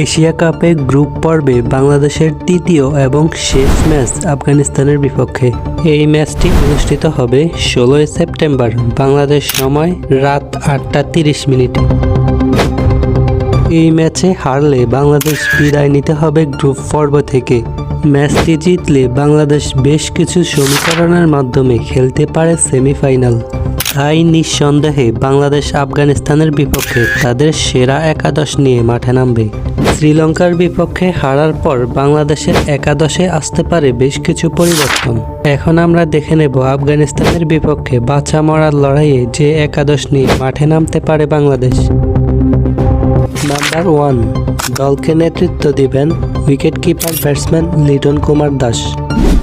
Asia কাপে group পর্বে বাংলাদেশের তৃতীয় এবং শেষ ম্যাচ আফগানিস্তানের বিপক্ষে। এই ম্যাচটি অনুষ্ঠিত হবে ষোলোই সেপ্টেম্বর, বাংলাদেশ সময় রাত আটটা তিরিশ মিনিটে। এই ম্যাচে হারলে বাংলাদেশ বিদায় নিতে হবে গ্রুপ পর্ব থেকে। ম্যাচটি জিতলে বাংলাদেশ বেশ কিছু সমীকরণের মাধ্যমে খেলতে পারে সেমিফাইনাল। তাই নিঃসন্দেহে বাংলাদেশ আফগানিস্তানের বিপক্ষে তাদের সেরা একাদশ নিয়ে মাঠে নামবে। শ্রীলঙ্কার বিপক্ষে হারার পর বাংলাদেশের একাদশে আসতে পারে বেশ কিছু পরিবর্তন। এখন আমরা দেখে নেব আফগানিস্তানের বিপক্ষে বাঁচা মরার লড়াইয়ে যে একাদশ নিয়ে মাঠে নামতে পারে বাংলাদেশ। নাম্বার ওয়ান দলকে নেতৃত্ব দিবেন wicket keeper batsman Liton Kumar Das.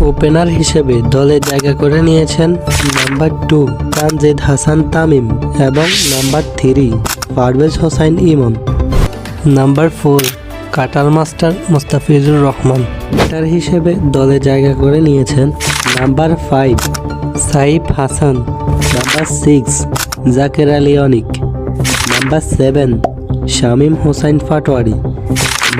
Opener হিসেবে দলে জায়গা করে নিয়েছেন নাম্বার টু তানজিদ হাসান তামিম এবং number three Parvez Hossain Emon. Number four cutter master Mustafizur Rahman. Batter হিসেবে দলে জায়গা করে নিয়েছেন number five Saif Hasan, number six Jaker Ali Anik, number seven Shamim Hossain Patwary,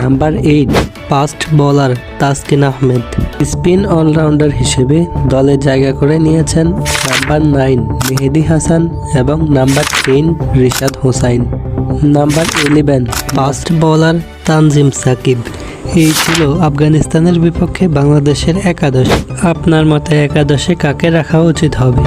number eight fast bowler Taskin Ahmed. Spin allrounder হিসেবে দলে জায়গা করে নিয়েছেন নাম্বার নাইন মেহেদি হাসান এবং number ten Rishad Hossain. Number eleven fast bowler Tanzim Sakib. এই ছিল আফগানিস্তানের বিপক্ষে বাংলাদেশের একাদশ। আপনার মতে একাদশে কাকে রাখা উচিত হবে?